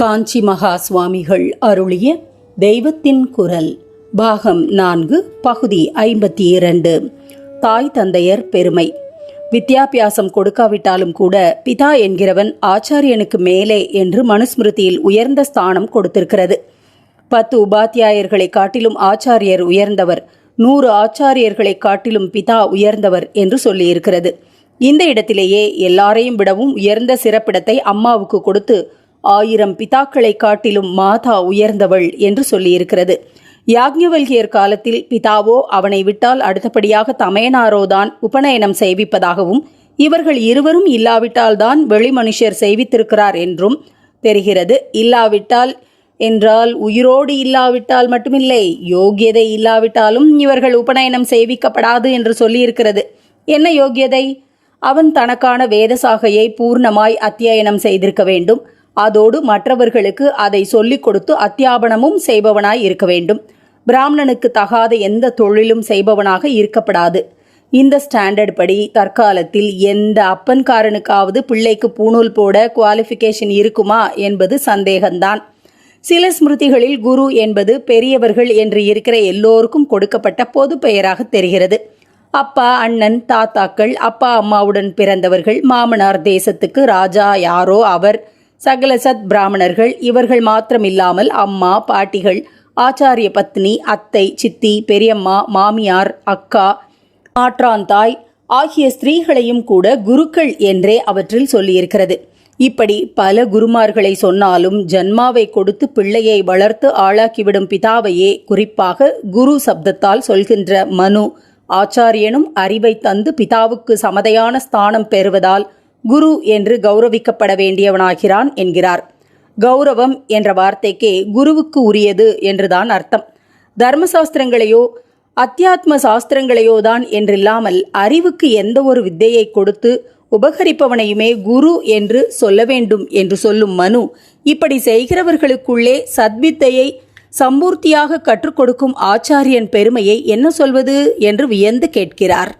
காஞ்சி மகா சுவாமிகள் அருளிய தெய்வத்தின் குரல் பாகம் நான்கு பகுதி ஐம்பத்தி இரண்டு. தாய் தந்தையர் பெருமை. வித்யாபியாசம் கொடுக்காவிட்டாலும் கூட பிதா என்கிறவன் ஆச்சாரியனுக்கு மேலே என்று மனுஸ்மிருதியில் உயர்ந்த ஸ்தானம் கொடுத்திருக்கிறது. பத்து உபாத்தியாயர்களை காட்டிலும் ஆச்சாரியர் உயர்ந்தவர் நூறு ஆச்சாரியர்களை காட்டிலும் பிதா உயர்ந்தவர் என்று சொல்லியிருக்கிறது. இந்த இடத்திலேயே எல்லாரையும் விடவும் உயர்ந்த சிறப்பிடத்தை அம்மாவுக்கு கொடுத்து ஆயிரம் பிதாக்களை காட்டிலும் மாதா உயர்ந்தவள் என்று சொல்லியிருக்கிறது. யாக்ஞவல்கியர் காலத்தில் பிதாவோ அவனை விட்டால் அடுத்தபடியாக தமையனாரோதான் உபநயனம் செய்விப்பதாகவும் இவர்கள் இருவரும் இல்லாவிட்டால்தான் வெளிமனுஷர் செய்வித்திருக்கிறார் என்றும் தெரிகிறது. இல்லாவிட்டால் என்றால் உயிரோடு இல்லாவிட்டால் மட்டுமில்லை யோகியதை இல்லாவிட்டாலும் இவர்கள் உபநயனம் செய்விக்கப்படாது என்று சொல்லியிருக்கிறது. என்ன யோகியதை? அவன் தனக்கான வேதசாகையை பூர்ணமாய் அத்தியாயனம் செய்திருக்க வேண்டும். அதோடு மற்றவர்களுக்கு அதை சொல்லிக் கொடுத்து அத்தியாபனமும் செய்பவனாய் இருக்க வேண்டும். பிராமணனுக்கு தகாத எந்த தொழிலும் செய்பவனாக இருக்கப்படாது. இந்த ஸ்டாண்டர்ட் படி தற்காலத்தில் எந்த அப்பன்காரனுக்காவது பிள்ளைக்கு பூணூல் போட குவாலிஃபிகேஷன் இருக்குமா என்பது சந்தேகம்தான். சில ஸ்மிருதிகளில் குரு என்பது பெரியவர்கள் என்று இருக்கிற எல்லோருக்கும் கொடுக்கப்பட்ட பொது பெயராக தெரிகிறது. அப்பா அண்ணன் தாத்தாக்கள் அப்பா அம்மாவுடன் பிறந்தவர்கள் மாமனார் தேசத்துக்கு ராஜா யாரோ அவர். சகல சத் பிராமணர்கள் இவர்கள் மாத்திரமில்லாமல் அம்மா பாட்டிகள் ஆச்சாரிய பத்னி அத்தை சித்தி பெரியம்மா மாமியார் அக்கா மாற்றாந்தாய் ஆகிய ஸ்திரீகளையும் கூட குருக்கள் என்றே அவற்றில் சொல்லியிருக்கிறது. இப்படி பல குருமார்களை சொன்னாலும் ஜன்மாவை கொடுத்து பிள்ளையை வளர்த்து ஆளாக்கிவிடும் பிதாவையே குறிப்பாக குரு சப்தத்தால் சொல்கின்ற மனு ஆச்சாரியனும் அறிவை தந்து பிதாவுக்கு சமதையான ஸ்தானம் பெறுவதால் குரு என்று கௌரவிக்கப்பட வேண்டியவனாகிறான் என்கிறார். கௌரவம் என்ற வார்த்தைக்கே குருவுக்கு உரியது என்றுதான் அர்த்தம். தர்மசாஸ்திரங்களையோ அத்தியாத்ம சாஸ்திரங்களையோ தான் என்றில்லாமல் அறிவுக்கு எந்த ஒரு வித்தையை கொடுத்து உபகரிப்பவனையுமே குரு என்று சொல்ல வேண்டும் என்று சொல்லும் மனு இப்படி செய்கிறவர்களுக்குள்ளே சத்வித்தையை சம்பூர்த்தியாக கற்றுக் கொடுக்கும் ஆச்சாரியன் பெருமையை என்ன சொல்வது என்று வியந்து கேட்கிறார்.